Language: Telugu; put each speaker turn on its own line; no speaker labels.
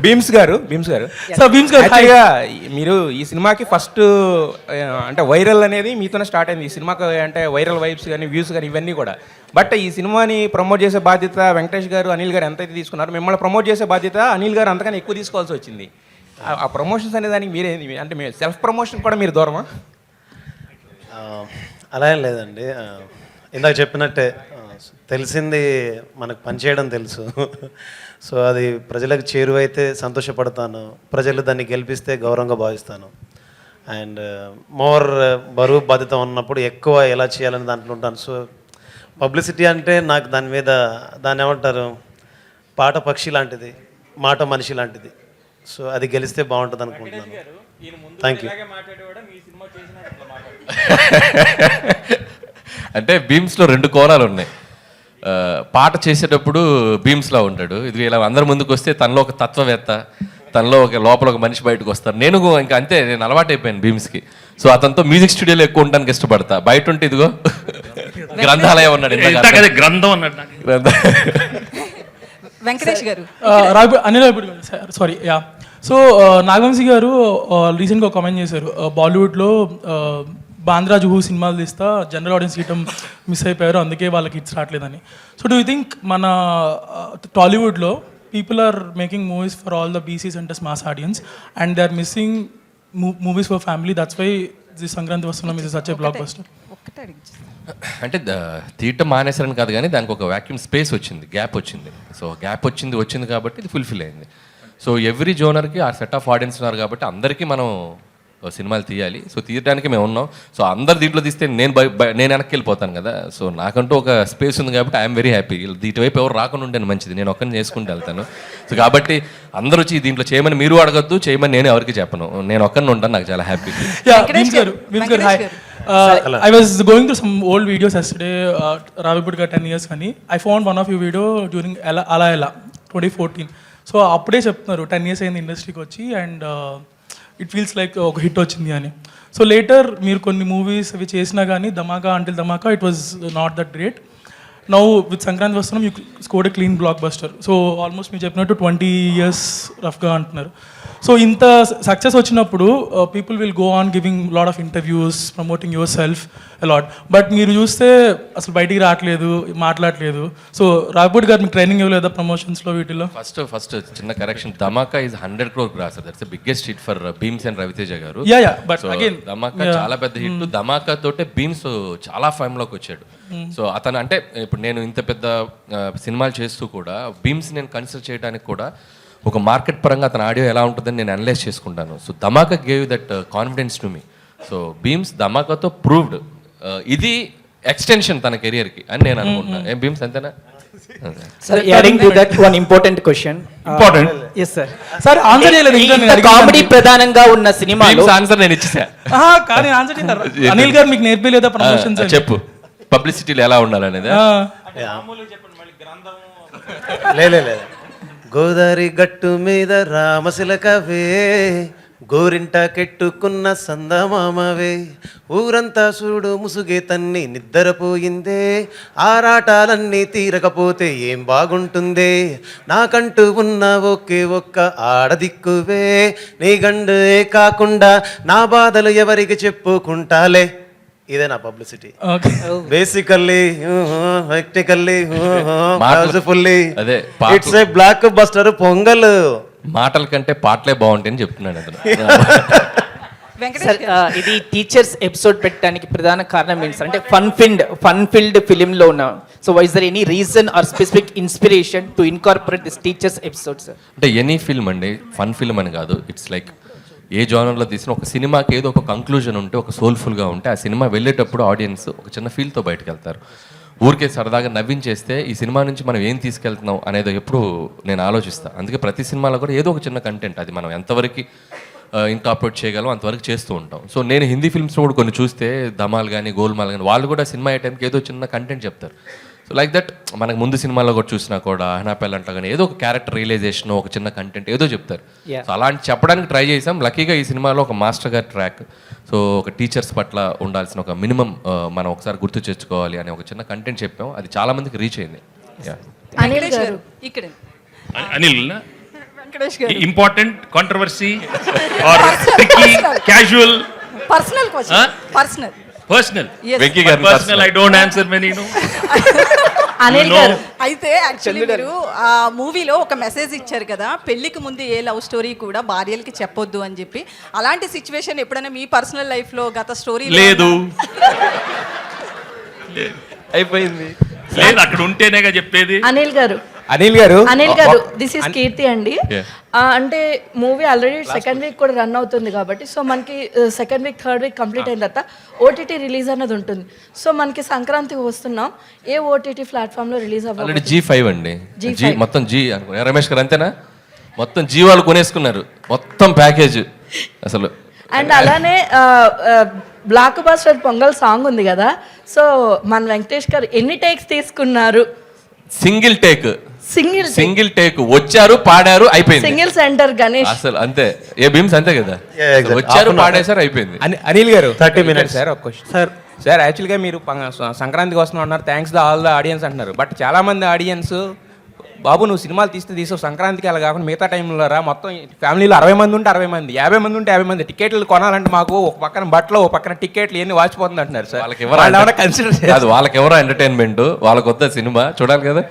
భీమ్స్ గారు భీమ్స్ గారు.
సో భీమ్స్ గారు హాయ్
యాక్చువల్గా మీరు ఈ సినిమాకి ఫస్ట్ అంటే వైరల్ అనేది మీతోనే స్టార్ట్ అయింది. ఈ సినిమాకి అంటే వైరల్ వైబ్స్ కానీ వ్యూస్ కానీ ఇవన్నీ కూడా. బట్ ఈ సినిమాని ప్రమోట్ చేసే బాధ్యత వెంకటేష్ గారు అనిల్ గారు ఎంతైతే తీసుకున్నారో మిమ్మల్ని ప్రమోట్ చేసే బాధ్యత అనిల్ గారు అంతకన్నా ఎక్కువ తీసుకోవాల్సి వచ్చింది. ఆ- ప్రమోషన్స్ అనే దానికి మీరేంది అంటే మీ సెల్ఫ్ ప్రమోషన్ కూడా మీరు దూరమా?
అలా ఏం లేదండి. ఇందాక చెప్పినట్టే తెలిసింది మనకు పనిచేయడం తెలుసు. సో అది ప్రజలకు చేరువైతే సంతోషపడతాను. ప్రజలు దాన్ని గెలిపిస్తే గౌరవంగా భావిస్తాను. అండ్ మోర్ బరువు బాధ్యత ఉన్నప్పుడు ఎక్కువ ఎలా చేయాలని దాంట్లో ఉంటాను. సో పబ్లిసిటీ అంటే నాకు దాని మీద దాన్ని ఏమంటారు? పాట పక్షి లాంటిది మాట మనిషి లాంటిది. సో అది గెలిస్తే బాగుంటుంది అనుకుంటున్నాను. థ్యాంక్ యూ
అంటే బీమ్స్లో రెండు కోణాలు ఉన్నాయి. పాట చేసేటప్పుడు బీమ్స్లో ఉంటాడు. ఇది ఇలా అందరి ముందుకు వస్తే తనలో ఒక తత్వవేత్త తనలో ఒక లోపల ఒక మనిషి బయటకు వస్తారు. నేను ఇంకా అంతే నేను అలవాటు అయిపోయాను బీమ్స్కి సో అతనితో మ్యూజిక్ స్టూడియోలో ఎక్కువ ఉండడానికి ఇష్టపడతా. బయట ఉంటే ఇదిగో గ్రంథాలయం ఉన్నాడు
గ్రంథం అన్నాడు నాకు.
గ్రంథ-
Venkatesh garu.
Anil sorry yeah. So Nagavamsi garu రీసెంట్గా కామెంట్ చేశారు. బాలీవుడ్లో బాంద్రా జుహు సినిమాలు తీస్తా జనరల్ ఆడియన్స్ గీయటం మిస్ అయిపోయారు అందుకే వాళ్ళకి హిట్స్ రావట్లేదని. సో డూ యూ థింక్ మన టాలీవుడ్లో people are making movies for all the BCs and mass audience and they are missing movies for family that's why the Sankranthi Vasthunnam ఇది సచ్ బ్లాక్ బస్టర్
అంటే తీయటం మానేశారని కాదు కానీ దానికి ఒక వ్యాక్యూమ్ స్పేస్ వచ్చింది గ్యాప్ వచ్చింది. సో గ్యాప్ వచ్చింది వచ్చింది కాబట్టి ఇది ఫుల్ఫిల్ అయింది. సో ఎవ్రీ జోనర్కి ఆ సెట్ ఆఫ్ ఆడియన్స్ ఉన్నారు కాబట్టి అందరికీ మనం సినిమాలు తీయాలి. సో తీయడానికి మేము ఉన్నాం. సో అందరు దీంట్లో తీస్తే నేను నేను వెనక్కి వెళ్ళిపోతాను కదా. సో నాకంటూ ఒక స్పేస్ ఉంది కాబట్టి ఐఎమ్ వెరీ హ్యాపీ. ఇటువైపు ఎవరు రాకుండా ఉంటే మంచిది. నేను ఒక్కరిని చేసుకుంటూ వెళ్తాను. సో కాబట్టి అందరూ వచ్చి దీంట్లో చేయమని మీరు అడగద్దు చేయమని నేను ఎవరికి చెప్పను. నేను ఒక్కరిని ఉంటాను నాకు చాలా happy.
Yeah,
Venkatesh
Vince garu
garu,
Vince garu hi
Venkatesh
Uh, I was going through some old videos yesterday, uh, Ravipudi garu ten years కానీ. I found one of you video during ఎలా అలా ఎలా ట్వంటీ ఫోర్టీన్ సో అప్పుడే చెప్తున్నారు టెన్ ఇయర్స్ అయింది ఇండస్ట్రీకి వచ్చి అండ్ ఇట్ ఫీల్స్ లైక్ ఒక హిట్ వచ్చింది అని. సో లేటర్ మీరు కొన్ని మూవీస్ అవి చేసినా కానీ Dhamaka until Dhamaka it was not that great now with Sankranthi Vasthunnam you scored clean blockbuster so almost మీరు చెప్పినట్టు ట్వంటీ ఇయర్స్ రఫ్గా అంటున్నారు. సో ఇంత సక్సెస్ వచ్చినప్పుడు uh, people will go on giving lot of interviews promoting yourself a lot but మీరు చూస్తే అసలు బయటికి రావట్లేదు మాట్లాడలేదు సో రాబోట్ గారు మీకు ట్రైనింగ్ ఇవ్వలేదా ప్రమోషన్స్లో వీటిలో?
ఫస్ట్ ఫస్ట్ చిన్న correction Dhamaka is hundred crore gross that's biggest hit for Bheems and Raviteja garu.
Yeah yeah but again
Dhamaka చాలా పెద్ద హిట్ ధమాకా తోటే భీమ్స్ చాలా ఫైమ్లోకి వచ్చాడు. సో అతను అంటే ఇప్పుడు నేను ఇంత పెద్ద ఆ, సినిమాలు చేస్తూ కూడా భీమ్స్ నేను కన్సిడర్ చేయడానికి కూడా ఒక మార్కెట్ పరంగా అతని ఆడియో ఎలా ఉంటుందని నేను అనలైజ్ చేసుకుంటాను. So Dhamaka gave that confidence to me so Bheems ధమాకాతో proved ఇది ఎక్స్టెన్షన్ తన కెరియర్కి అని నేను అనుకుంటున్నాను ఏం భీమ్స్ అంతేనా?
Adding to that one important question. Uh,
Important.
Yes, sir.
Sir answer చేయలేదు ఇంకా నేను
కామెడీ. ప్రధానంగా ఉన్న
భీమ్స్ ఆన్సర్ నేను ఇచ్చేసా.
ఆహా, కానీ ఆన్సర్ చేశారు అనిల్ గారు మీకు నేర్పించలేదా ప్రమోషన్స్
చెప్పు. పబ్లిసిటీలో ఎలా ఉండాలనేది?
లే లే, లే. గోదావరి గట్టు మీద రామశిలకవే గోరింట కెట్టుకున్న సందమామవే. ఊరంతా చూడు ముసుగే తన్ని నిద్రపోయిందే ఆరాటాలన్నీ తీరకపోతే ఏం బాగుంటుందే? నాకంటూ ఉన్న ఒకే ఒక్క ఆడదిక్కువే. నీ గండే కాకుండా నా బాధలు ఎవరికి చెప్పుకుంటాలే? ఇదే నా పబ్లిసిటీ.
ఓకే.
బేసికల్లీ టెక్నికల్లీ
అదే.
It's a blockbuster Pongal.
మాటల కంటే పాటలే బాగుంటాయని చెప్తున్నాడు అతను.
ఇది టీచర్స్ ఎపిసోడ్ పెట్టడానికి ప్రధాన కారణం ఏంటి సార్? అంటే fun filled fun filled film లో ఉన్న so wise there any reason or specific inspiration to incorporate this teachers episode sir
అంటే ఎనీ ఫిల్మ్ అండి ఫన్ ఫిల్మ్ అని కాదు. ఇట్స్ లైక్ ఏ జానర్లో తీసిన ఒక సినిమాకి ఏదో ఒక కంక్లూజన్ ఉంటే ఒక సోల్ఫుల్గా ఉంటే ఆ సినిమా వెళ్ళేటప్పుడు ఆడియన్స్ ఒక చిన్న ఫీల్తో బయటకు వెళ్తారు. ఊరికే సరదాగా నవ్వించేస్తే ఈ సినిమా నుంచి మనం ఏం తీసుకెళ్తున్నాం అనేది ఎప్పుడు నేను ఆలోచిస్తాను అందుకే ప్రతి సినిమాలో కూడా ఏదో ఒక చిన్న కంటెంట్ అది మనం ఎంతవరకు ఇన్కార్పొరేట్ చేయగలం అంతవరకు చేస్తూ ఉంటాం. సో నేను హిందీ ఫిల్మ్స్ కూడా కొన్ని చూస్తే ధమాల్ కానీ గోల్మాల్ కానీ వాళ్ళు కూడా సినిమా అయ్యే టైంకి ఏదో చిన్న కంటెంట్ చెప్తారు. సో లైక్ దట్ మనకు ముందు సినిమాలో కూడా చూసినా కూడా అహనాపెల్ అంటా కానీ ఏదో ఒక క్యారెక్టర్ రియలైజేషన్ ఒక చిన్న కంటెంట్ ఏదో చెప్తారు. సో అలాంటి చెప్పడానికి ట్రై చేసాం. లక్కీగా ఈ సినిమాలో ఒక మాస్టర్ గారి ట్రాక్ సో ఒక టీచర్స్ పట్ల ఉండాల్సిన ఒక మినిమం మనం ఒకసారి గుర్తు తెచ్చుకోవాలి అనే ఒక చిన్న కంటెంట్ చెప్పాం. అది చాలా మందికి రీచ్ అయింది.
అనిల్ నా?
Venkatesh garu.
Important controversy or casual
personal? Personal
personal.
Venky గారి
personal I don't answer many no
Anil. Garu.
అయితే యాక్చువల్లీ మీరు ఆ మూవీలో ఒక మెసేజ్ ఇచ్చారు కదా పెళ్ళికి ముందు ఏ లవ్ స్టోరీ కూడా భార్యలకి చెప్పొద్దు అని చెప్పి. అలాంటి సిచ్యువేషన్ ఎప్పుడైనా మీ పర్సనల్ లైఫ్లో గత స్టోరీ
లేదు.
అయిపోయింది.
లేదు అక్కడ ఉంటేనేగా చెప్పేది.
అనిల్ గారు
అనిల్ గారు?
అనిల్ గారు దిస్ ఇస్ కీర్తి అండి. అంటే మూవీ ఆల్రెడీ సెకండ్ వీక్ కూడా రన్ అవుతుంది కాబట్టి సో మనకి second week third week complete అయిన తర్వాత ఓటీటీ రిలీజ్ అనేది ఉంటుంది. సో మనకి సంక్రాంతికి వస్తున్నాం. ఏ ఓటీటీ ప్లాట్ఫామ్లో రిలీజ్ అవ్వాలి
జీ ఫైవ్ అండి.
G5.
జీ మొత్తం జీ అనుకున్నా రమేష్ గారు అంతేనా? మొత్తం జీ వాళ్ళు కొనేసుకున్నారు. మొత్తం ప్యాకేజ్ అసలు.
అండ్ అలానే బ్లాక్ బాస్టర్ పొంగల్ సాంగ్ ఉంది కదా. సో మన వెంకటేష్ గారు ఎన్ని టేక్స్ తీసుకున్నారు?
Single take
single
single take వచ్చారు పాడారు అయిపోయింది.
సింగిల్ సెంటర్ గణేష్
అసలు అంతే. ఏ భీమ్స్ అంతే కదా. వచ్చారు. పాడేశారు అయిపోయింది.
అని- అనిల్ గారు.
30 minutes.
సార్ ఒక క్వశ్చన్
సార్
సార్ యాక్చువల్గా మీరు సంక్రాంతికి వస్తున్నాం అన్నారు. Thanks the all the audience అంటున్నారు. బట్ చాలా మంది ఆడియన్స్ బాబు నువ్వు సినిమాలు తీస్తే తీసావు. సంక్రాంతికి అలా కాకుండా మిగతా టైంలో రా. మొత్తం ఫ్యామిలీలో అరవై మంది ఉంటే అరవై మంది. యాభై మంది ఉంటే యాభై మంది. టికెట్లు కొనాలంటే మాకు ఒక పక్కన బట్టలు ఒక పక్కన టికెట్లు ఎన్ని వాచిపోతుంది అంటున్నారు సార్
వాళ్ళకి ఎవరు
కన్సిడర్
అది వాళ్ళకి ఎవరో ఎంటర్టైన్మెంట్ వాళ్ళకి వద్ద సినిమా? చూడాలి కదా.